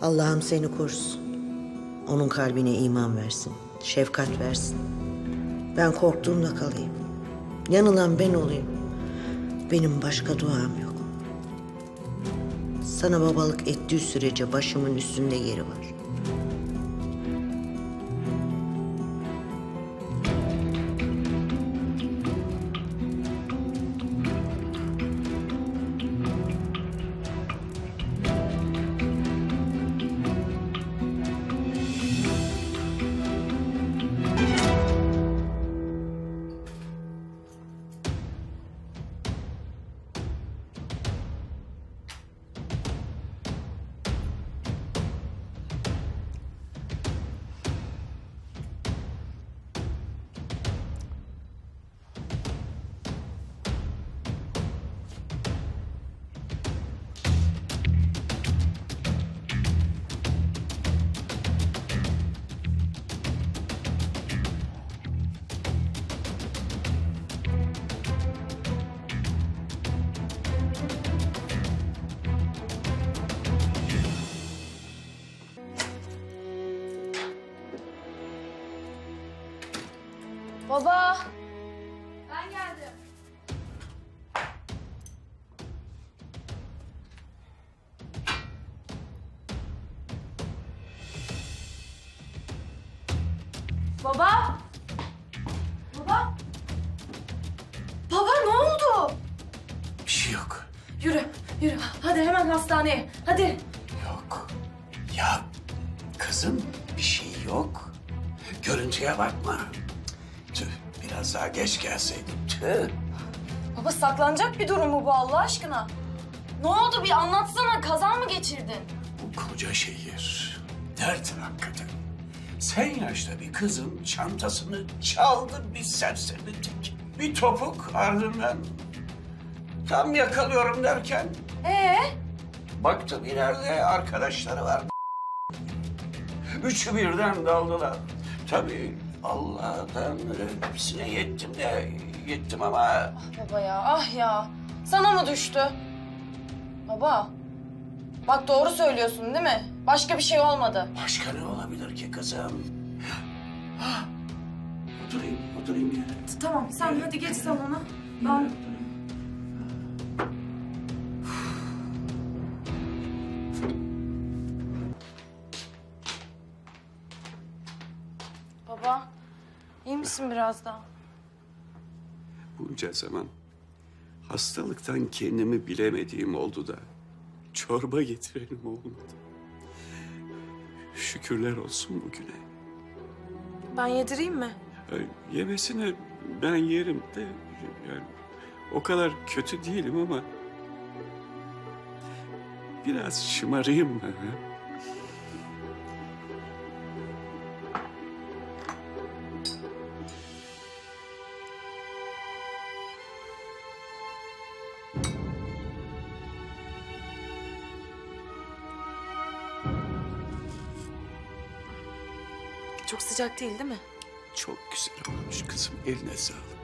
Allah'ım seni korusun. Onun kalbine iman versin, şefkat versin. Ben korktuğumda kalayım. Yanılan ben olayım. Benim başka duam yok. Sana babalık ettiği sürece başımın üstünde yeri var. Baba. Ben geldim. Baba. Baba. Baba ne oldu? Bir şey yok. Yürü, yürü. Hadi hemen hastaneye. Hadi. Yok. Ya kızım bir şey yok. Görüntüye bakma. Biraz daha geç gelseydim. Tüh. Baba saklanacak bir durum mu bu Allah aşkına? Ne oldu bir anlatsana. Kaza mı geçirdin? Bu koca şehir. Dert hakikaten. Sen yaşta bir kızın çantasını çaldı bir serseri tek. Bir topuk ardından tam yakalıyorum derken Ee? baktım ileride arkadaşları var. Üçü birden daldılar. Tabii Allah'tan hepsine yettim de yettim ama Baba ya, ah ya. Sana mı düştü? Baba. Bak doğru söylüyorsun değil mi? Başka bir şey olmadı. başka ne olabilir ki kızım? Ah, Oturayım, oturayım yere. Tamam sen hadi geç salona. Ben... Baba, iyi misin biraz daha? Bunca zaman hastalıktan kendimi bilemediğim oldu da çorba getirenim olmadı. Şükürler olsun bugüne. Ben yedireyim mi? Yemesine ben yerim de yani o kadar kötü değilim ama biraz şımarayım mı? ha? Çok sıcak değil değil mi? Çok güzel olmuş kızım. Eline sağlık.